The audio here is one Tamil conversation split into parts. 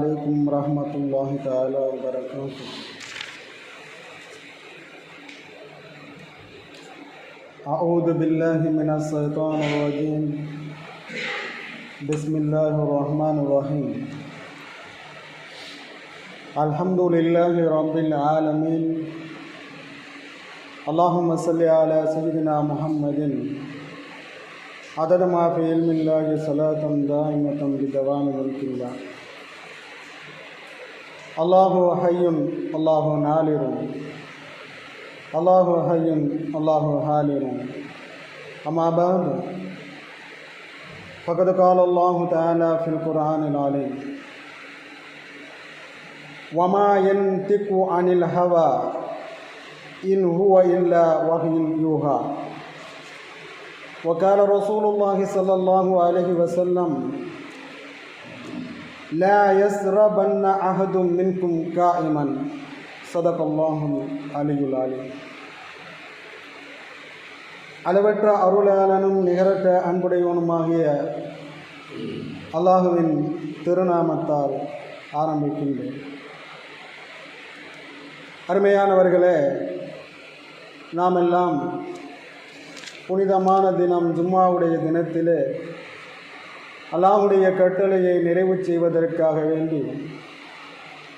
عليكم ورحمة الله تعالى وبركاته. أعوذ بالله من الشيطان الرجيم. بسم الله الرحمن الرحيم. الحمد لله رب العالمين. اللهم صل على سيدنا محمد. عدد ما في علم الله صلاة دائمة بدوام ملك الله. الله حي الله نالر الله حي الله حالر أما بعد فقد قال الله تعالى في القرآن العليم وما ينطق عن الهوى إن هو إلا وحي يوحى وقال رسول الله صلى الله عليه وسلم لا يسربن أحد منكم قائما صدق الله العلي العليم அளவற்ற அருளாளனும் நிகரற்ற அன்புடையவனுமாகிய அல்லாஹுவின் திருநாமத்தால் ஆரம்பிக்கின்றேன் அருமையானவர்களே நாம் எல்லாம் புனிதமான தினம் ஜும்மாவுடைய தினத்திலே அல்லாஹுடைய கட்டளையை நிறைவு செய்வதற்காக வேண்டி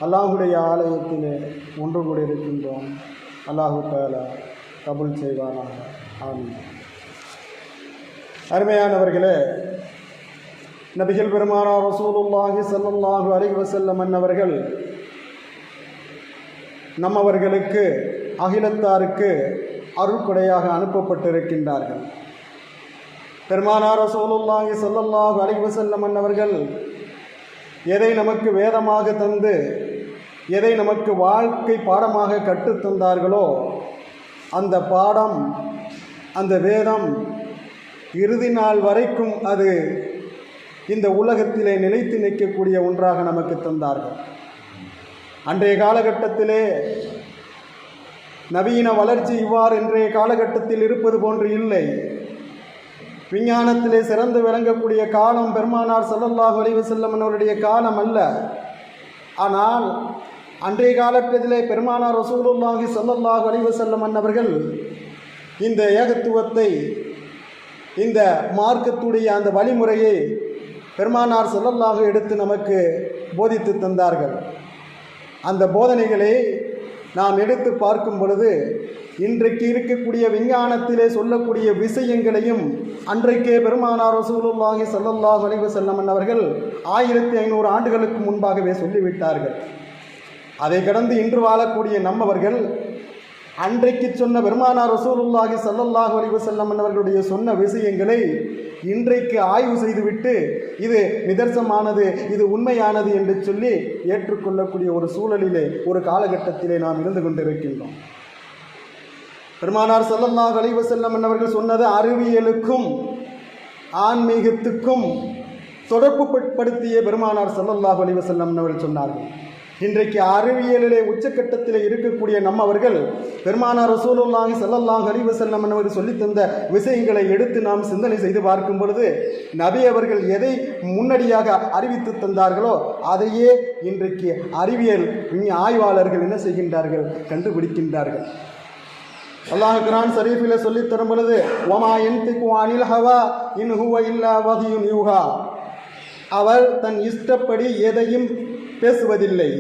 அல்லாஹுடைய ஆலயத்திலே ஒன்று கூடியிருக்கின்றோம். அல்லாஹு தாலா கபுல் செய்வானாக. ஆமீன். அருமையானவர்களே நபிகள் பெருமானா ரசூலுல்லாஹி ஸல்லல்லாஹு அலைஹி வசல்லம் அன்னவர்கள் நம்மவர்களுக்கு அகிலத்தாருக்கு அருள்கொடையாக அனுப்பப்பட்டிருக்கின்றார்கள். பெருமானார் சோலுல்லாஹி ஸல்லல்லாஹு அலைஹி வஸல்லம் அன்னவர்கள் எதை நமக்கு வேதமாக தந்து எதை நமக்கு வாழ்க்கை பாடமாக கற்றுத் தந்தார்களோ அந்த பாடம் அந்த வேதம் இறுதி நாள் வரைக்கும் அது இந்த உலகத்திலே நிலைத்து நிற்கக்கூடிய ஒன்றாக நமக்கு தந்தார்கள். அன்றைய காலகட்டத்திலே நவீன வளர்ச்சி இவ்வாறு இன்றைய காலகட்டத்தில் இருப்பது போன்று இல்லை. விஞ்ஞானத்திலே சிறந்து விளங்கக்கூடிய காலம் பெருமானார் சல்லல்லாஹ் அலைஹி வஸல்லம் அவருடைய காலம் அல்ல. ஆனால் அன்றைய காலத்திலே பெருமானார் ரசூலுல்லாஹி சல்லல்லாஹ் அலைஹி செல்லமன் அவர்கள் இந்த ஏகத்துவத்தை இந்த மார்க்கத்துடைய அந்த வழிமுறையை பெருமானார் சொல்லல்லாக எடுத்து நமக்கு போதித்து தந்தார்கள். அந்த போதனைகளை நாம் எடுத்து பார்க்கும் பொழுது இன்றைக்கு இருக்கக்கூடிய விஞ்ஞானத்திலே சொல்லக்கூடிய விஷயங்களையும் அன்றைக்கே பெருமானார் ரசூலுல்லாஹி சல்லல்லாஹ் அலைஹி வஸல்லம் அவர்கள் ஆயிரத்தி ஐநூறு ஆண்டுகளுக்கு முன்பாகவே சொல்லிவிட்டார்கள். அதை கடந்து இன்று வாழக்கூடிய நம்மவர்கள் அன்றைக்கு சொன்ன பெருமானார் ரசூலுல்லாஹி சல்லல்லாஹ் அலைஹி வஸல்லம் அவர்களுடைய சொன்ன விஷயங்களை இன்றைக்கு ஆய்வு செய்துவிட்டு இது நிதர்சமானது இது உண்மையானது என்று சொல்லி ஏற்றுக்கொள்ளக்கூடிய ஒரு சூழலிலே ஒரு காலகட்டத்திலே நாம் இருந்து கொண்டிருக்கின்றோம். பெருமானார் ஸல்லல்லாஹு அலைஹி செல்லம் அவர்கள் சொன்னது அறிவியலுக்கும் ஆன்மீகத்துக்கும் தொடர்பு படுத்திய பெருமானார் செல்லல்லா அலைஹி செல்லம் அவர்கள் சொன்னார்கள். இன்றைக்கு அறிவியலிலே உச்சக்கட்டத்தில் இருக்கக்கூடிய நம்ம அவர்கள் பெருமானார் ரசூலுல்லாஹி ஸல்லல்லாஹு அலைஹி செல்லம் என்பவர் சொல்லித் தந்த விஷயங்களை எடுத்து நாம் சிந்தனை செய்து பார்க்கும் பொழுது நபி அவர்கள் எதை முன்னடியாக அறிவித்து தந்தார்களோ அதையே இன்றைக்கு அறிவியல் ஆய்வாளர்கள் என்ன செய்கின்றார்கள்? கண்டுபிடிக்கின்றார்கள். அல்லாஹ் குரான் ஷரீஃபிலே சொல்லித் தரும் பொழுது ஒமா என்திக்கு அனில் ஹவா இன் ஹுவ இல்லா வஹியுன் யூஹா. அவர் தன் இஷ்டப்படி எதையும் பேசுவதில்லை.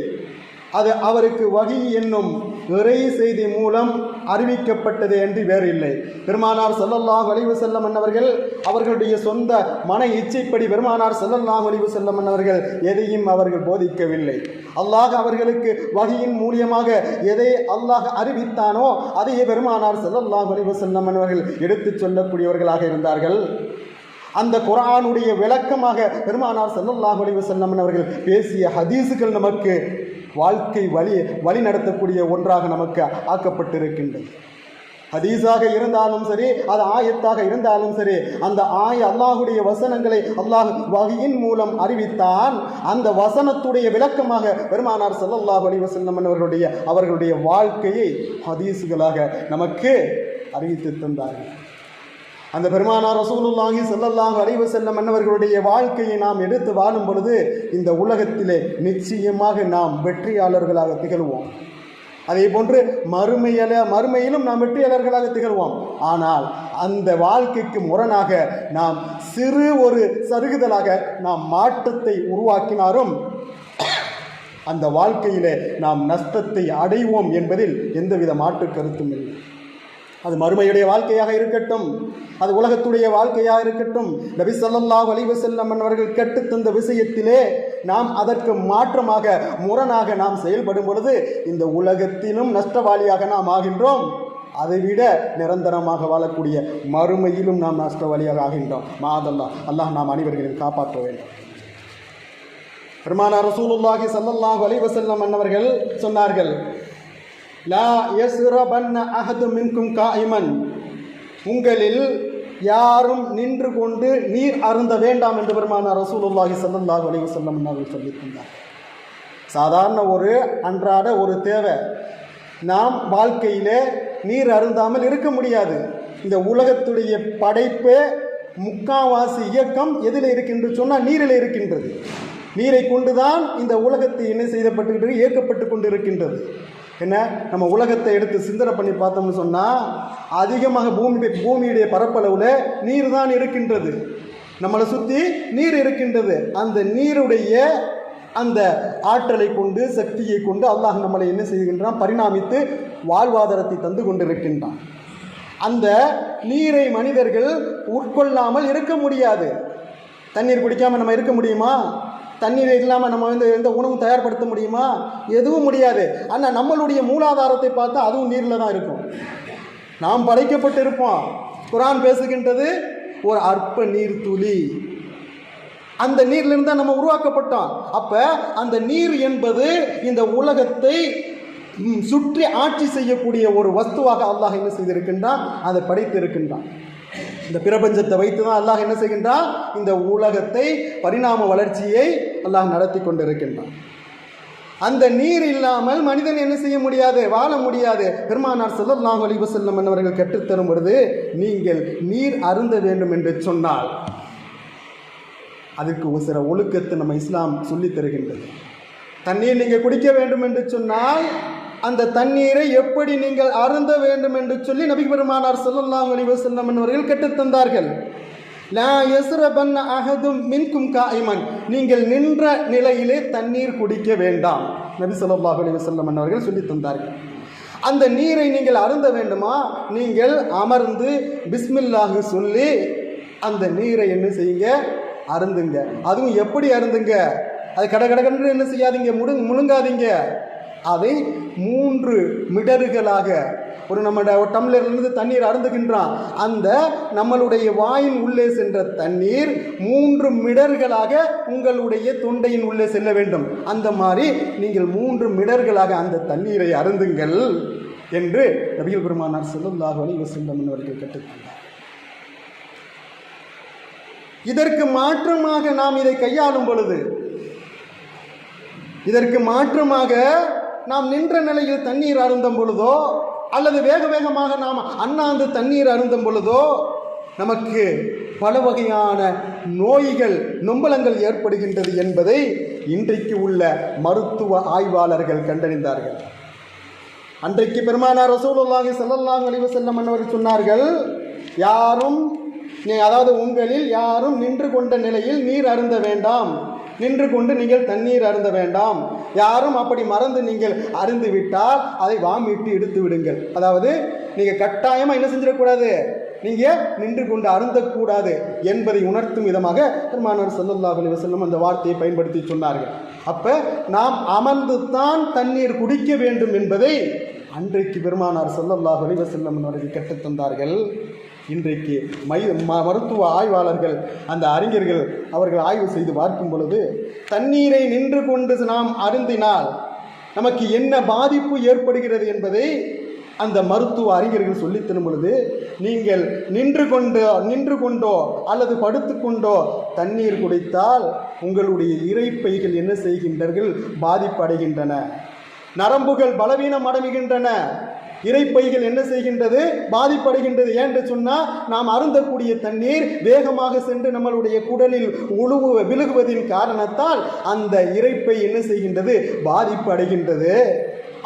அது அவருக்கு வகி என்னும் இறை செய்தி மூலம் அறிவிக்கப்பட்டது என்று வேறில்லை பெருமானார் ஸல்லல்லாஹு வலிவு செல்ல மன்னவர்கள் அவர்களுடைய சொந்த மன இச்சைப்படி பெருமானார் ஸல்லல்லாஹு அலைஹி வஸல்லம் அன்னவர்கள் எதையும் அவர்கள் போதிக்கவில்லை. அல்லாஹ் அவர்களுக்கு வகையின் மூலியமாக எதை அல்லாஹ் அறிவித்தானோ அதையே பெருமானார் ஸல்லல்லாஹு வலிவு வஸல்லம் அன்னவர்கள் எடுத்துச் சொல்லக்கூடியவர்களாக இருந்தார்கள். அந்த குரானுடைய விளக்கமாக பெருமானார் செல்லல்லாஹ் வலிவு செல்லம் அவர்கள் பேசிய ஹதீஸுகள் நமக்கு வாழ்க்கை வழி வழி நடத்தக்கூடிய ஒன்றாக நமக்கு ஆக்கப்பட்டிருக்கின்றது. ஹதீஸாக இருந்தாலும் சரி அது ஆயத்தாக இருந்தாலும் சரி அந்த ஆய அல்லாஹுடைய வசனங்களை அல்லாஹ் வகையின் மூலம் அறிவித்தான். அந்த வசனத்துடைய விளக்கமாக பெருமானார் சல்லல்லா அலி வசல்லம் அவர்களுடைய அவர்களுடைய வாழ்க்கையை ஹதீஸுகளாக நமக்கு அறிவித்து தந்தார்கள். அந்த பெருமானார் ரசூலுல்லாஹி செல்லல்லாஹ் அலைஹி வஸல்லம் மன்னவர்களுடைய வாழ்க்கையை நாம் எடுத்து வாழும் பொழுது இந்த உலகத்திலே நிச்சயமாக நாம் வெற்றியாளர்களாக திகழ்வோம். அதே போன்று மறுமையில மறுமையிலும் நாம் வெற்றியாளர்களாக திகழ்வோம். ஆனால் அந்த வாழ்க்கைக்கு முரணாக நாம் சிறு ஒரு சருகுதலாக நாம் மாற்றத்தை உருவாக்கினாரும் அந்த வாழ்க்கையிலே நாம் நஷ்டத்தை அடைவோம் என்பதில் எந்தவித மாற்று கருத்தும் இல்லை. அது மறுமையுடைய வாழ்க்கையாக இருக்கட்டும். அது உலகத்துடைய வாழ்க்கையாக இருக்கட்டும். நபி ஸல்லல்லாஹு அலைஹி வஸல்லம் அவர்கள் கற்றுத்தந்த விஷயத்திலே நாம் அதற்கு மாற்றமாக முரணாக நாம் செயல்படும் பொழுது இந்த உலகத்திலும் நஷ்டவாளியாக நாம் ஆகின்றோம். அதைவிட நிரந்தரமாக வாழக்கூடிய மறுமையிலும் நாம் நஷ்டவாளியாக ஆகின்றோம். மாதல்லா அல்லாஹ் நாம் அனைவர்களையும் காப்பாற்ற வேண்டும். பெருமானார் ரசூலுல்லாஹி சல்லல்லாஹ் அலைஹி வஸல்லம் அன்னவர்கள் சொன்னார்கள் லா யஸ்ரபன்ன அஹது மின்கும் காயிமன். உங்களில் யாரும் நின்று கொண்டு நீர் அருந்த வேண்டாம் என்று பெருமான ரசூலுல்லாஹி சல்லாஹ் அலைஹி வஸல்லம் அவர்கள் சொல்லியிருக்கின்றார். சாதாரண ஒரு அன்றாட ஒரு தேவை. நாம் வாழ்க்கையிலே நீர் அருந்தாமல் இருக்க முடியாது. இந்த உலகத்துடைய படைப்பே முக்காவாசி இயக்கம் எதில் இருக்கின்றது சொன்னால் நீரில் இருக்கின்றது. நீரை கொண்டுதான் இந்த உலகத்தை என்ன செய்யப்பட்டு இயக்கப்பட்டு கொண்டு இருக்கின்றது என்ன? நம்ம உலகத்தை எடுத்து சிந்தனை பண்ணி பார்த்தோம்னு சொன்னால் அதிகமாக பூமி பூமியுடைய பரப்பளவில் நீர் தான் இருக்கின்றது. நம்மளை சுற்றி நீர் இருக்கின்றது. அந்த நீருடைய அந்த ஆற்றலை கொண்டு சக்தியை கொண்டு அல்லாஹ் நம்மளை என்ன செய்கின்றான்? பரிணாமித்து வாழ்வாதாரத்தை தந்து கொண்டிருக்கின்றான். அந்த நீரை மனிதர்கள் உட்கொள்ளாமல் இருக்க முடியாது. தண்ணீர் குடிக்காமல் நம்ம இருக்க முடியுமா? தண்ணீர் இல்லாமல் நம்ம வந்து எந்த உணவும் தயார்படுத்த முடியுமா? எதுவும் முடியாது. ஆனால் நம்மளுடைய மூலாதாரத்தை பார்த்தா அதுவும் நீரில் தான் இருக்கும். நாம் படைக்கப்பட்டு இருப்போம். குரான் பேசுகின்றது ஒரு அற்ப நீர் துளி. அந்த நீர்லேருந்து தான் நம்ம உருவாக்கப்பட்டோம். அப்போ அந்த நீர் என்பது இந்த உலகத்தை சுற்றி ஆட்சி செய்யக்கூடிய ஒரு வஸ்துவாக அல்லாஹ் என்ன செய்திருக்கின்றான்? அதை படைத்து இருக்கின்றான் இந்த பிரபஞ்சத்தை வைத்து தான் அல்லாஹ் என்ன செய்கின்றான்? இந்த உலகத்தை பரிணாம வளர்ச்சியை அல்லாஹ் நடத்தி கொண்டிருக்கின்றான். அந்த நீர் இல்லாமல் மனிதன் என்ன செய்ய முடியாது? வாழ முடியாது. பெருமானார் ஸல்லல்லாஹு அலைஹி செல்லம் என்பவர்கள் கற்றுத்தரும் பொழுது நீங்கள் நீர் அருந்த வேண்டும் என்று சொன்னால் அதுக்கு ஒரு சில ஒழுக்கத்தை நம்ம இஸ்லாம் சொல்லித் தருகின்றது. தண்ணீர் நீங்கள் குடிக்க வேண்டும் என்று சொன்னால் அந்த தண்ணீரை எப்படி நீங்கள் அருந்த வேண்டும் என்று சொல்லி நபி பெருமானார் ஸல்லல்லாஹு அலைஹி வஸல்லம் அவர்கள் கற்றுத்தந்தார்கள் லா யஸ்ரபன்ன அகதும் மின்கும் காய்மன். நீங்கள் நின்ற நிலையிலே தண்ணீர் குடிக்க வேண்டாம். நபி சொல்லாஹ் அலி வசல்லம் அவர்கள் சொல்லி தந்தார்கள். அந்த நீரை நீங்கள் அருந்த வேண்டுமா? நீங்கள் அமர்ந்து பிஸ்மில்லாஹு சொல்லி அந்த நீரை என்ன செய்யுங்க? அருந்துங்க. அதுவும் எப்படி அருந்துங்க? அது கட கடகன்று என்ன செய்யாதீங்க? முடு முழுங்காதீங்க. அதை மூன்று மிடறுகளாக ஒரு நம்மளோட ஒரு டம்ளர்லேருந்து தண்ணீர் அருந்துகின்றான். அந்த நம்மளுடைய வாயின் உள்ளே சென்ற தண்ணீர் மூன்று மிடர்களாக உங்களுடைய தொண்டையின் உள்ளே செல்ல வேண்டும். அந்த மாதிரி நீங்கள் மூன்று மிடர்களாக அந்த தண்ணீரை அருந்துங்கள் என்று நபிகள் பெருமானார் ஸல்லல்லாஹு அலைஹி வஸல்லம் அவர்கள் கற்றுத்தந்தார் இதற்கு மாற்றமாக நாம் இதை கையாளும் பொழுது இதற்கு மாற்றமாக நாம் நின்ற நிலையில் தண்ணீர் அருந்தும் பொழுதோ அல்லது வேக வேகமாக நாம் அண்ணாந்து தண்ணீர் அருந்தும் பொழுதோ நமக்கு பல வகையான நோய்கள் நொம்பலங்கள் ஏற்படுகின்றது என்பதை இன்றைக்கு உள்ள மருத்துவ ஆய்வாளர்கள் கண்டறிந்தார்கள். அன்றைக்கு பெருமானார் ரசூலுல்லாஹி ஸல்லல்லாஹு அலைஹி வஸல்லம் அன்னவர் சொன்னார்கள் யாரும் நீ அதாவது உங்களில் யாரும் நின்று கொண்ட நிலையில் நீர் அருந்த வேண்டாம். நின்று கொண்டு நீங்கள் தண்ணீர் அருந்த வேண்டாம். யாரும் அப்படி மறந்து நீங்கள் அருந்து விட்டால் அதை வாமிட்டு எடுத்து விடுங்கள். அதாவது நீங்கள் கட்டாயமாக என்ன செஞ்சிடக்கூடாது? நீங்கள் நின்று கொண்டு அருந்தக்கூடாது என்பதை உணர்த்தும் விதமாக பெருமானார் ஸல்லல்லாஹு அலைஹி அந்த வார்த்தையை பயன்படுத்தி சொன்னார்கள். அப்போ நாம் அமர்ந்து தான் தண்ணீர் குடிக்க வேண்டும் என்பதை அன்றைக்கு பெருமானார் ஸல்லல்லாஹு அலைஹி வஸல்லம் அவர்கள் கற்றுத் தந்தார்கள். இன்றைக்கு மை ம- மருத்துவ ஆய்வாளர்கள் அந்த அறிஞர்கள் அவர்கள் ஆய்வு செய்து பார்க்கும் பொழுது தண்ணீரை நின்று கொண்டு நாம் அருந்தினால் நமக்கு என்ன பாதிப்பு ஏற்படுகிறது என்பதை அந்த மருத்துவ அறிஞர்கள் சொல்லி தரும் பொழுது நீங்கள் நின்று கொண்டோ நின்று கொண்டோ அல்லது படுத்துக்கொண்டோ தண்ணீர் குடித்தால் உங்களுடைய இறைப்பைகள் என்ன செய்கின்றார்கள்? பாதிப்படைகின்றன. நரம்புகள் பலவீனம் அடைகின்றன இறைப்பைகள் என்ன செய்கின்றது? பாதிப்படைகின்றது. ஏன்று சொன்னால் நாம் அருந்தக்கூடிய தண்ணீர் வேகமாக சென்று நம்மளுடைய குடலில் உழுவு விழுகுவதின் காரணத்தால் அந்த இறைப்பை என்ன செய்கின்றது? பாதிப்பு அடைகின்றது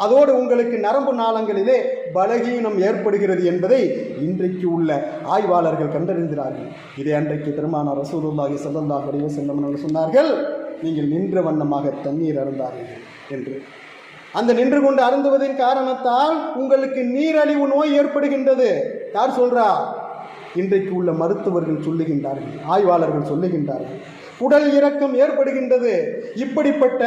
அதோடு உங்களுக்கு நரம்பு நாளங்களிலே பலகீனம் ஏற்படுகிறது என்பதை இன்றைக்கு உள்ள ஆய்வாளர்கள் கண்டறிந்தார்கள் இதை அன்றைக்கு திருமான ரசூலுல்லாஹி ஸல்லல்லாஹு அலைஹி செல்லம் சொன்னார்கள் நீங்கள் நின்ற வண்ணமாக தண்ணீர் அருந்தார்கள் என்று. அந்த நின்று கொண்டு அருந்துவதின் காரணத்தால் உங்களுக்கு நீரழிவு நோய் ஏற்படுகின்றது. யார் சொல்றா? இன்றைக்கு உள்ள மருத்துவர்கள் சொல்லுகின்றார்கள் ஆய்வாளர்கள் சொல்லுகின்றார்கள். உடல் இறக்கம் ஏற்படுகின்றது. இப்படிப்பட்ட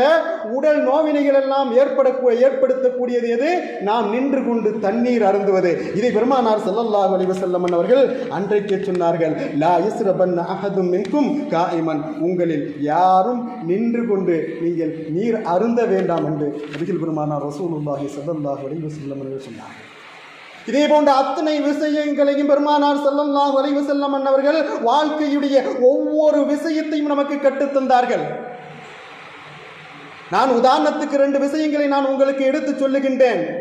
உடல் நோவினைகள் எல்லாம் ஏற்பட ஏற்படுத்தக்கூடியது எது? நாம் நின்று கொண்டு தண்ணீர் அருந்துவது. இதை பெருமானார் செல்லல்லா வலிவ செல்லமன் அவர்கள் அன்றைக்கே சொன்னார்கள் லா இஸ்ரபன் அகதும் மிகும் காயிமன். உங்களில் யாரும் நின்று கொண்டு நீங்கள் நீர் அருந்த வேண்டாம் என்று நபிகள் பெருமானார் ரசூலுல்லாஹி ஸல்லல்லாஹு வலிவ செல்லமன் சொன்னார்கள். இதே போன்ற அத்தனை விஷயங்களையும் பெருமானார் ஸல்லல்லாஹு வரைவு செல்லம் அன்னவர்கள் வாழ்க்கையுடைய ஒவ்வொரு விஷயத்தையும் நமக்கு கற்றுத் தந்தார்கள். நான் உதாரணத்துக்கு ரெண்டு விஷயங்களை நான் உங்களுக்கு எடுத்து சொல்லுகின்றேன்.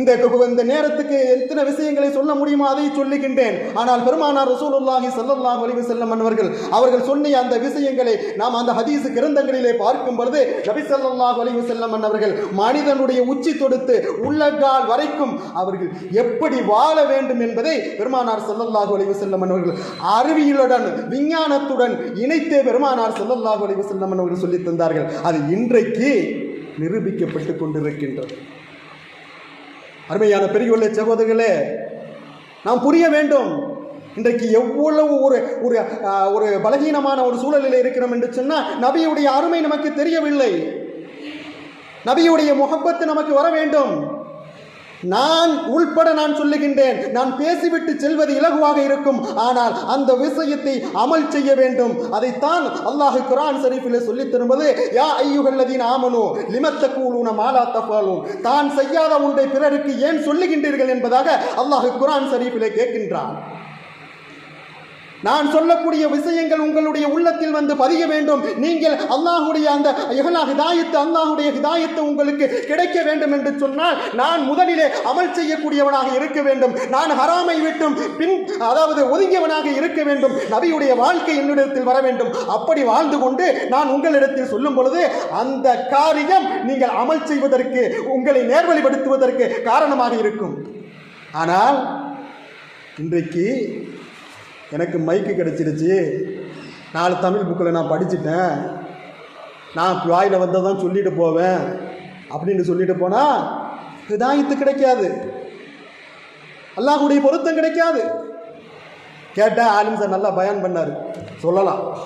இந்த இந்த நேரத்துக்கு எத்தனை விஷயங்களை சொல்ல முடியுமோ அதை சொல்லுகின்றேன். ஆனால் பெருமானார் ரசூலுல்லாஹி ஸல்லல்லாஹு அலைஹி வஸல்லம் அவர்கள் அவர்கள் சொன்னிய அந்த விஷயங்களை நாம் அந்த ஹதீஸ் கிரந்தங்களிலே பார்க்கும் பொழுது நபி ஸல்லல்லாஹு அலைஹி வஸல்லம் அவர்கள் மனிதனுடைய உச்சி தொடுத்து உள்ளங்கால் வரைக்கும் அவர்கள் எப்படி வாழ வேண்டும் என்பதை பெருமானார் சல்லல்லாஹு அலைஹி வஸல்லம் அவர்கள் அறிவியலுடன் விஞ்ஞானத்துடன் இணைத்தே பெருமானார் சல்லல்லாஹு அலைஹி வஸல்லம் அவர்கள் சொல்லி தந்தார்கள். அது இன்றைக்கு நிரூபிக்கப்பட்டு கொண்டிருக்கின்றது. அருமையான பெரியுள்ள சகோதரர்களே நாம் புரிய வேண்டும். இன்றைக்கு எவ்வளவு ஒரு ஒரு ஒரு பலகீனமான ஒரு சூழலில் இருக்கிறோம் என்று சொன்னால் நபியுடைய அருமை நமக்கு தெரியவில்லை. நபியுடைய முகப்பத்து நமக்கு வர வேண்டும். நான் உள்பட நான் சொல்லுகின்றேன். நான் பேசிவிட்டு செல்வது இலகுவாக இருக்கும். ஆனால் அந்த விஷயத்தை அமல் செய்ய வேண்டும். அதைத்தான் அல்லாஹு குரான் ஷரீஃபிலே சொல்லித் தருவது யா ஐயுகல்லதீன் ஆமனோ லிமத்த கூலூன மாலா தஃபாலும் தான் செய்யாத ஒன்றை பிறருக்கு ஏன் சொல்லுகின்றீர்கள் என்பதாக அல்லாஹு குரான் ஷரீஃபிலே கேட்கின்றான். நான் சொல்லக்கூடிய விஷயங்கள் உங்களுடைய உள்ளத்தில் வந்து பதிய வேண்டும். நீங்கள் அல்லாஹுடைய அந்த இஹ்லா ஹிதாயத்து அல்லாஹுடைய ஹிதாயத்து உங்களுக்கு கிடைக்க வேண்டும் என்று சொன்னால் நான் முதலிலே அமல் செய்யக்கூடியவனாக இருக்க வேண்டும். நான் ஹராமை விட்டும் பின் அதாவது ஒதுங்கியவனாக இருக்க வேண்டும். நபியுடைய வாழ்க்கை என்னிடத்தில் வர வேண்டும். அப்படி வாழ்ந்து கொண்டு நான் உங்களிடத்தில் சொல்லும் பொழுது அந்த காரியம் நீங்கள் அமல் செய்வதற்கு உங்களை நேர்வழிப்படுத்துவதற்கு காரணமாக இருக்கும். ஆனால் இன்றைக்கு எனக்கு மைக்கு கிடச்சிருச்சு. நாலு தமிழ் புக்கில் நான் படிச்சுட்டேன். நான் வாயில் தான் சொல்லிட்டு போவேன். அப்படின்னு சொல்லிட்டு போனால் ஹிதாயத்து கிடைக்காது. அல்லாஹுடைய பொருத்தம் கிடைக்காது. கேட்டால் ஆலிம் சார் நல்லா பயன் பண்ணார். சொல்லலாம்.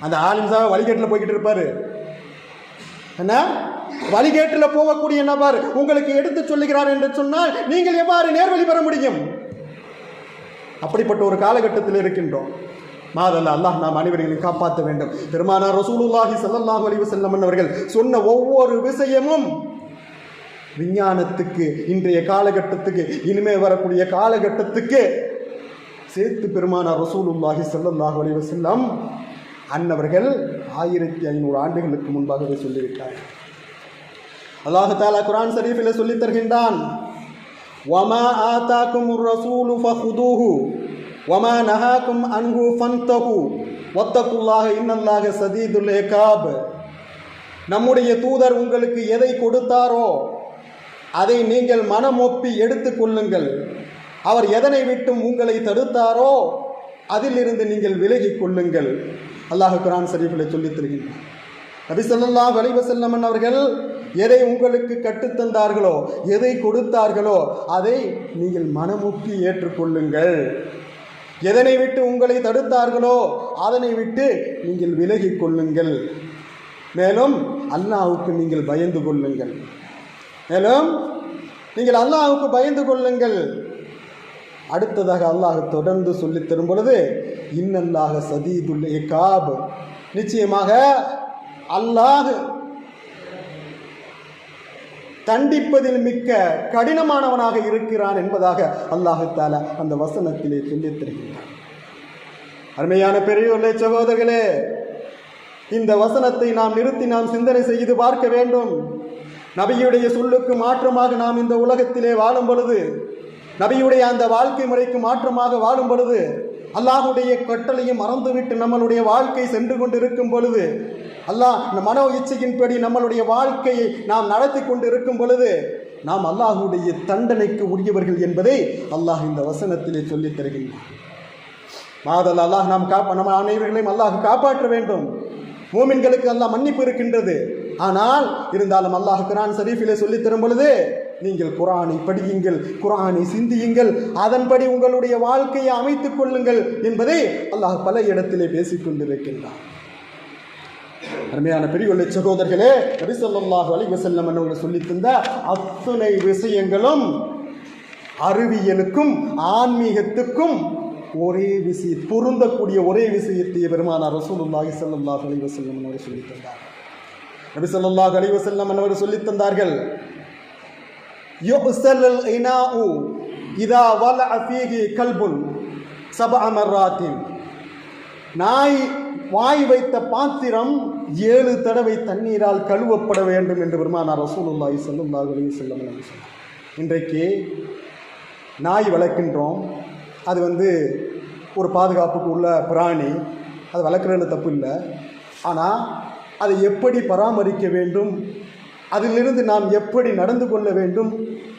அந்த ஆலிம் சார் வழிகேட்டில் போய்கிட்டு இருப்பார். என்ன? வழிகேட்டில் போகக்கூடிய நபர் உங்களுக்கு எடுத்து சொல்லுகிறார் என்று சொன்னால் நீங்கள் எவ்வாறு நேர்வழி பெற முடியும்? அப்படிப்பட்ட ஒரு காலகட்டத்தில் இருக்கின்றோம். மாதல்ல அல்லாஹ் நாம் அனைவரையும் காப்பாற்ற வேண்டும். பெருமானார் ரசூலுல்லாஹி ஸல்லல்லாஹு அலிவு செல்லம் அவர்கள் சொன்ன ஒவ்வொரு விஷயமும் விஞ்ஞானத்துக்கு இன்றைய காலகட்டத்துக்கு இனிமே வரக்கூடிய காலகட்டத்துக்கு சேர்த்து பெருமானார் ரசூலுல்லாஹி ஸல்லல்லாஹு அலிவு செல்லம் அன்னவர்கள் ஆயிரத்தி ஐநூறு ஆண்டுகளுக்கு முன்பாகவே சொல்லிவிட்டார் அல்லாஹ் தாலா குரான் ஷரீஃபில் சொல்லித் தருகின்றான் வமா ஆதாக்கும் ரசூலு ஃபஹுதூஹு வமா நஹாக்கும் அன்ஹு ஃபன்தஹு ஒத்தக்குள்ளாக இன்னல்லாக சதீதுல் ஹெகாப் நம்முடைய தூதர் உங்களுக்கு எதை கொடுத்தாரோ அதை நீங்கள் மனமொப்பி எடுத்துக்கொள்ளுங்கள் அவர் எதனை விட்டும் உங்களை தடுத்தாரோ அதிலிருந்து நீங்கள் விலகிக் கொள்ளுங்கள். அல்லாஹ் குரான் ஷரீஃபில் சொல்லித் தருகின்றார் நபி சொல்லாஹ் அலைவசல்லமன் அவர்கள் எதை உங்களுக்கு கற்றுத்தந்தார்களோ எதை கொடுத்தார்களோ அதை நீங்கள் மனமுக்கி ஏற்றுக்கொள்ளுங்கள். எதனை விட்டு உங்களை தடுத்தார்களோ அதனை விட்டு நீங்கள் விலகிக் கொள்ளுங்கள். மேலும் அல்லாஹுக்கு நீங்கள் பயந்து கொள்ளுங்கள். மேலும் நீங்கள் அல்லாஹுக்கு பயந்து கொள்ளுங்கள். அடுத்ததாக அல்லாஹ் தொடர்ந்து சொல்லித் தரும் பொழுது இன்னல்லாக சதீதுல் இகாப். நிச்சயமாக அல்லாஹ் தண்டிப்பதில் மிக்க கடினமானவனாக இருக்கிறான் என்பதாக அல்லாஹு தாலா அந்த வசனத்திலே சொல்லித் அருமையான பெரியோர்களே சகோதரர்களே இந்த வசனத்தை நாம் நிறுத்தி நாம் சிந்தனை செய்து பார்க்க வேண்டும். நபியுடைய சொல்லுக்கு மாற்றமாக நாம் இந்த உலகத்திலே வாழும் பொழுது நபியுடைய அந்த வாழ்க்கை முறைக்கு மாற்றமாக வாழும் பொழுது அல்லாஹுடைய கட்டளையும் மறந்துவிட்டு நம்மளுடைய வாழ்க்கை சென்று கொண்டிருக்கும் பொழுது அல்லாஹ் இந்த மனோ இச்சையின்படி நம்மளுடைய வாழ்க்கையை நாம் நடத்தி கொண்டு இருக்கும் பொழுது நாம் அல்லாஹுடைய தண்டனைக்கு உரியவர்கள் என்பதை அல்லாஹ் இந்த வசனத்திலே சொல்லித் தருகின்றான். மாதல் அல்லாஹ் நாம் காப்ப நம்ம அனைவர்களையும் அல்லாஹ் காப்பாற்ற வேண்டும். மூமின்களுக்கு அல்லாஹ் மன்னிப்பு இருக்கின்றது. ஆனால் இருந்தாலும் அல்லாஹ் குரான் சரீஃபிலே சொல்லித் தரும் பொழுது நீங்கள் குரானை படியுங்கள் குரானை சிந்தியுங்கள் அதன்படி உங்களுடைய வாழ்க்கையை அமைத்துக் கொள்ளுங்கள் என்பதை அல்லாஹ் பல இடத்திலே பேசிக் கொண்டிருக்கின்றான். அருமையான பெரியவள்ளை சகோதரர்களே நபி ஸல்லல்லாஹு அலைஹி வஸல்லம் அவர்கள் சொல்லி தந்த அத்துணை விஷயங்களும் அறிவியலுக்கும் ஆன்மீகத்துக்கும் ஒரே விஷய பொருந்தக்கூடிய ஒரே விஷயத்தை பெருமானார் ரசூலுல்லாஹி ஸல்லல்லாஹு அலைஹி வஸல்லம் அவர்கள் சொல்லி தந்தார். நபி ஸல்லல்லாஹு அலைஹி வஸல்லம் அவர்கள் சொல்லித் தந்தார்கள் யுஹ்சல் இனாஉ இதா வலஅ ஃபீஹி கல்புன் சபஅ மர்ராத்தின். நாய் வாய் வைத்த பாத்திரம் ஏழு தடவை தண்ணீரால் கழுவப்பட வேண்டும் என்று பெருமானார் ரசூலுல்லாஹி ஸல்லல்லாஹு அலைஹி வஸல்லம் அவர்கள் சொன்னார். இன்றைக்கு நாய் வளர்க்கின்றோம். அது வந்து ஒரு பாதுகாப்புக்கு உள்ள பிராணி. அது வளர்க்குறதுல தப்பு இல்லை. ஆனால் அதை எப்படி பராமரிக்க வேண்டும்? அதிலிருந்து நாம் எப்படி நடந்து கொள்ள வேண்டும்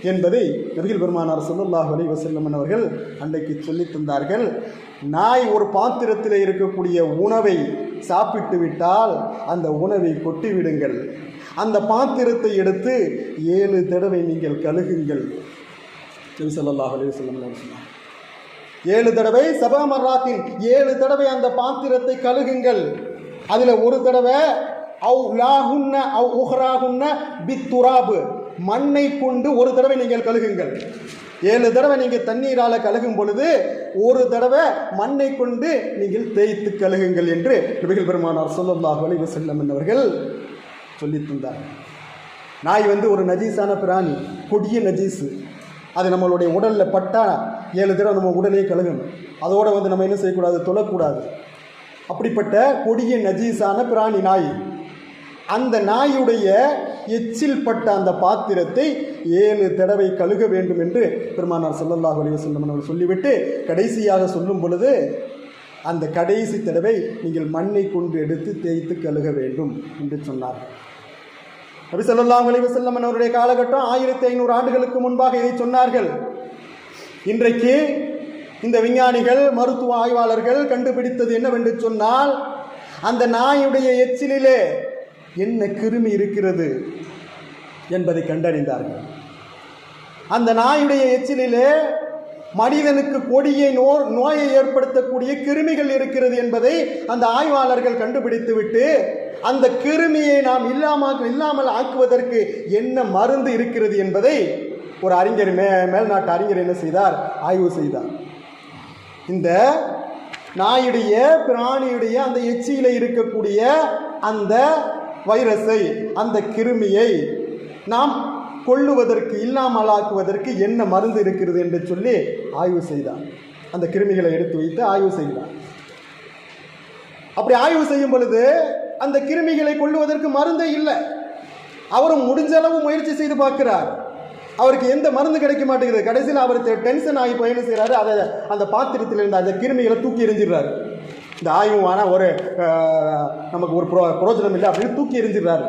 என்பதை நபிகள் பெருமானார் சொல்லுல்லாஹ் அலி வஸல்லம் அவர்கள் அன்றைக்கு சொல்லித் தந்தார்கள். நாய் ஒரு பாத்திரத்தில் இருக்கக்கூடிய உணவை சாப்பிட்டு விட்டால் அந்த உணவை கொட்டி விடுங்கள். அந்த பாத்திரத்தை எடுத்து ஏழு தடவை நீங்கள் கழுகுங்கள். நபி சொல்லாஹ் அலி வஸல்லம் அவர்கள் சொன்னார். ஏழு தடவை சபாமர்ராத்தின் ஏழு தடவை அந்த பாத்திரத்தை கழுகுங்கள். அதில் ஒரு தடவை அவு லாகுன்ன அவு உஹ்ராகுன்ன பித்துராபு. மண்ணை கொண்டு ஒரு தடவை நீங்கள் கழுகுங்கள். ஏழு தடவை நீங்கள் தண்ணீரால் கழுகும் பொழுது ஒரு தடவை மண்ணை கொண்டு நீங்கள் தேய்த்து கழுகுங்கள் என்று நபிகள் பெருமானார் ஸல்லல்லாஹு வலிவு செல்லம் என்பவர்கள் சொல்லி தந்தார்கள் நாய் வந்து ஒரு நஜீஸான பிராணி கொடிய நஜீஸு. அது நம்மளுடைய உடலில் பட்டால் ஏழு தடவை நம்ம உடலே கழுகணும். அதோடு வந்து நம்ம என்ன செய்யக்கூடாது? தொழக்கூடாது. அப்படிப்பட்ட கொடிய நஜீஸான பிராணி நாய் அந்த நாயுடைய எச்சில் பட்ட அந்த பாத்திரத்தை ஏழு தடவை கழுக வேண்டும் என்று பெருமானார் ஸல்லல்லாஹு அலைஹி வஸல்லம் அவர்கள் சொல்லிவிட்டு கடைசியாக சொல்லும் பொழுது அந்த கடைசி தடவை நீங்கள் மண்ணை கொண்டு எடுத்து தேய்த்து கழுக வேண்டும் என்று சொன்னார். நபி ஸல்லல்லாஹு அலைஹி அவருடைய காலகட்டம் ஆயிரத்தி ஐநூறு ஆண்டுகளுக்கு முன்பாக இதை சொன்னார்கள். இன்றைக்கு இந்த விஞ்ஞானிகள் மருத்துவ ஆய்வாளர்கள் கண்டுபிடித்தது என்னவென்று சொன்னால் அந்த நாயுடைய எச்சிலிலே என்ன கிருமி இருக்கிறது என்பதை கண்டறிந்தார்கள். அந்த நாயுடைய எச்சிலிலே மனிதனுக்கு கொடிய நோ நோயை ஏற்படுத்தக்கூடிய கிருமிகள் இருக்கிறது என்பதை அந்த ஆய்வாளர்கள் கண்டுபிடித்துவிட்டு அந்த கிருமியை நாம் இல்லாமல் இல்லாமல் ஆக்குவதற்கு என்ன மருந்து இருக்கிறது என்பதை ஒரு அறிஞர் மே மேல்நாட்டு அறிஞர் என்ன செய்தார்? ஆய்வு செய்தார். இந்த நாயுடைய பிராணியுடைய அந்த எச்சியில் இருக்கக்கூடிய அந்த வைரஸை அந்த கிருமியை நாம் கொள்ளுவதற்கு இல்லாமலாக்குவதற்கு என்ன மருந்து இருக்கிறது என்று சொல்லி ஆய்வு செய்தார். அந்த கிருமிகளை எடுத்து வைத்து ஆய்வு செய்தார். அப்படி ஆய்வு செய்யும் பொழுது அந்த கிருமிகளை கொள்ளுவதற்கு மருந்தே இல்லை. அவரும் முடிஞ்ச அளவு முயற்சி செய்து பார்க்கிறார். அவருக்கு எந்த மருந்து கிடைக்க மாட்டேங்குது. கடைசியில் அவர் டென்ஷன் ஆகி போய் என்ன செய்கிறாரு அதை அந்த பாத்திரத்தில் இருந்த அந்த கிருமிகளை தூக்கி எறிஞ்சிடுறாரு. இந்த ஆய்வு ஆனால் ஒரு நமக்கு ஒரு புரோ புரோஜனம் இல்லை அப்படின்னு தூக்கி எரிஞ்சிடுறாரு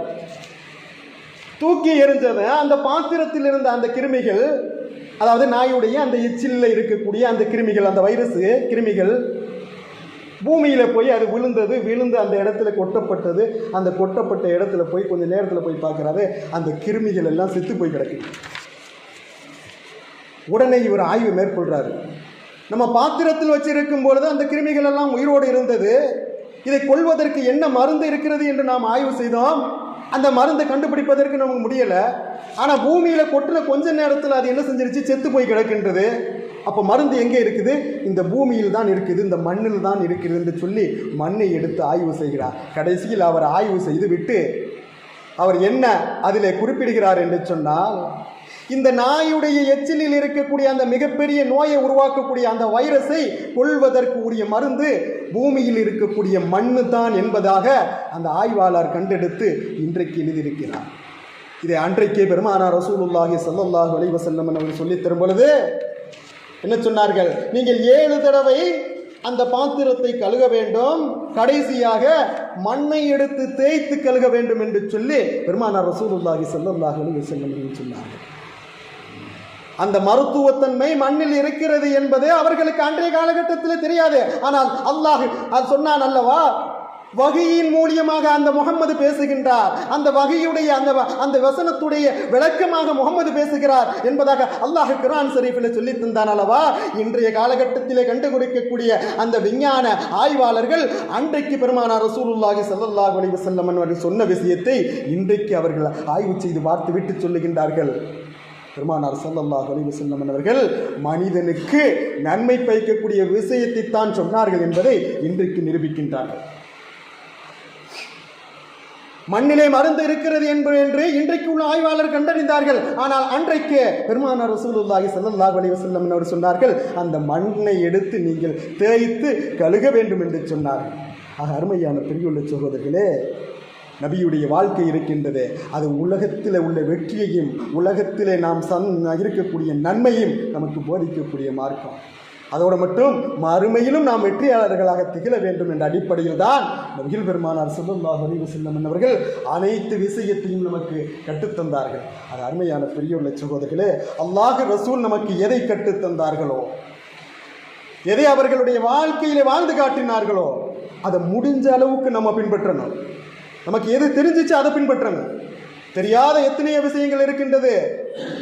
தூக்கி எறிஞ்சதை அந்த பாத்திரத்தில் இருந்த அந்த கிருமிகள் அதாவது நாயுடைய அந்த எச்சிலில் இருக்கக்கூடிய அந்த கிருமிகள் அந்த வைரஸ் கிருமிகள் பூமியில் போய் அது விழுந்தது விழுந்து அந்த இடத்துல கொட்டப்பட்டது அந்த கொட்டப்பட்ட இடத்துல போய் கொஞ்சம் நேரத்தில் போய் பார்க்குறாரு அந்த கிருமிகள் எல்லாம் செத்து போய் கிடக்குது. உடனே இவர் ஆய்வு மேற்கொள்கிறாரு நம்ம பாத்திரத்தில் வச்சிருக்கும் பொழுது அந்த கிருமிகள் எல்லாம் உயிரோடு இருந்தது. இதை கொள்வதற்கு என்ன மருந்து இருக்கிறது என்று நாம் ஆய்வு செய்தோம். அந்த மருந்தை கண்டுபிடிப்பதற்கு நமக்கு முடியலை. ஆனால் பூமியில் கொட்டின கொஞ்ச நேரத்தில் அது என்ன செஞ்சிருச்சு? செத்து போய் கிடக்கின்றது. அப்போ மருந்து எங்கே இருக்குது? இந்த பூமியில் தான் இருக்குது. இந்த மண்ணில் தான் இருக்குது என்று சொல்லி மண்ணை எடுத்து ஆய்வு செய்கிறார். கடைசியில் அவர் ஆய்வு செய்து விட்டு அவர் என்ன அதில் குறிப்பிடுகிறார் என்று சொன்னால் இந்த நாயுடைய எச்சிலில் இருக்கக்கூடிய அந்த மிகப்பெரிய நோயை உருவாக்கக்கூடிய அந்த வைரஸை கொள்வதற்கு உரிய மருந்து பூமியில் இருக்கக்கூடிய மண்ணு தான் என்பதாக அந்த ஆய்வாளர் கண்டெடுத்து இன்றைக்கு எழுதியிருக்கிறார். இதை அன்றைக்கே பெருமானார் ரசூலுல்லாஹி சல்லாஹ் அலைஹி வஸல்லம் அவர்கள் சொல்லித் தரும் பொழுது என்ன சொன்னார்கள்? நீங்கள் ஏழு தடவை அந்த பாத்திரத்தை கழுக வேண்டும். கடைசியாக மண்ணை எடுத்து தேய்த்து கழுக வேண்டும் என்று சொல்லி பெருமானார் ரசூலுல்லாஹி சல்லாஹ் அலைஹி வஸல்லம் சொன்னார்கள். அந்த மருத்துவத்தன்மை மண்ணில் இருக்கிறது என்பது அவர்களுக்கு அன்றைய காலகட்டத்தில் தெரியாது. ஆனால் அல்லாஹ் அது சொன்னான் அல்லவா? வகையின் மூலியமாக அந்த முகம்மது பேசுகின்றார். அந்த வகையுடைய அந்த வ- அந்த வசனத்துடைய விளக்கமாக முகம்மது பேசுகிறார் என்பதாக அல்லாஹ் குரான் ஷரீஃபில் சொல்லி தந்தான் அல்லவா? இன்றைய காலகட்டத்திலே கண்டுபிடிக்கக்கூடிய அந்த விஞ்ஞான ஆய்வாளர்கள் அன்றைக்கு பெருமானார் ரசூலுல்லாஹி ஸல்லல்லாஹு அலி வசல்லம் அவர்கள் சொன்ன விஷயத்தை இன்றைக்கு அவர்கள் ஆய்வு செய்து பார்த்துவிட்டு சொல்லுகின்றார்கள். பெருமானார் ஸல்லல்லாஹு அலைஹி வஸல்லம் அவர்கள் மனிதனுக்கு நன்மை பயக்கக்கூடிய விஷயத்தை தான் சொன்னார்கள் என்பதை இன்றைக்கு நிரூபிக்கின்றார்கள். மண்ணிலே மருந்து இருக்கிறது என்பது என்று இன்றைக்கு உள்ள ஆய்வாளர் கண்டறிந்தார்கள். ஆனால் அன்றைக்கு பெருமானார் ரசூலுல்லாஹி சல்லாஹ் அலி வசல்லம் அவர் சொன்னார்கள் அந்த மண்ணை எடுத்து நீங்கள் தேய்த்து கழுக வேண்டும் என்று சொன்னார்கள். ஆக அருமையான பெரியுள்ள சகோதரர்களே நபியுடைய வாழ்க்கை இருக்கின்றது. அது உலகத்தில் உள்ள வெற்றியையும் உலகத்திலே நாம் சந் இருக்கக்கூடிய நன்மையும் நமக்கு போதிக்கக்கூடிய மார்க்கம். அதோடு மட்டும் மறுமையிலும் நாம் வெற்றியாளர்களாக திகழ வேண்டும் என்ற அடிப்படையில் தான் நபிகள் பெருமானார் ஸல்லல்லாஹு அலைஹி வஸல்லம் அவர்கள் அனைத்து விஷயத்தையும் நமக்கு கற்றுத்தந்தார்கள் அது அருமையான பெரியுள்ள சகோதரர்களே அல்லாஹ் ரசூல் நமக்கு எதை கற்றுத்தந்தார்களோ எதை அவர்களுடைய வாழ்க்கையிலே வாழ்ந்து காட்டினார்களோ அதை முடிஞ்ச அளவுக்கு நம்ம பின்பற்றணும். நமக்கு எது தெரிஞ்சிச்சு அதை பின்பற்றணும் தெரியாத எத்தனையோ விஷயங்கள் இருக்கின்றது.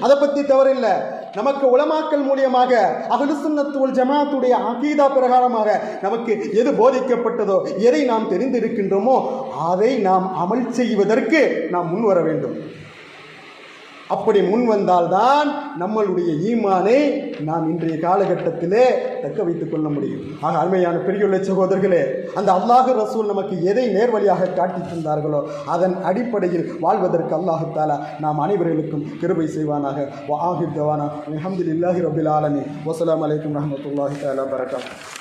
அதை பற்றி தவறில்லை. நமக்கு உலமாக்கல் மூலியமாக அகலுசுன்னத்துவல் ஜமாத்துடைய அகீதா பிரகாரமாக நமக்கு எது போதிக்கப்பட்டதோ எதை நாம் தெரிந்திருக்கின்றோமோ அதை நாம் அமல் செய்வதற்கு நாம் முன்வர வேண்டும். அப்படி முன் வந்தால்தான் நம்மளுடைய ஈமானை நாம் இன்றைய காலகட்டத்திலே தக்க வைத்துக் கொள்ள முடியும். ஆக அருமையான பெரியுள்ள சகோதரர்களே அந்த அல்லாஹு ரசூல் நமக்கு எதை நேர்வழியாக காட்டித் தந்தார்களோ அதன் அடிப்படையில் வாழ்வதற்கு அல்லாஹு தாலா நாம் அனைவர்களுக்கும் கிருபை செய்வானாக. வாஹிர் தவானா. இல்லாஹி ரபில் ஆலமி வசலாம் அலைக்கும் ரஹ்மத்துல்லாஹி தாலா பரகாத்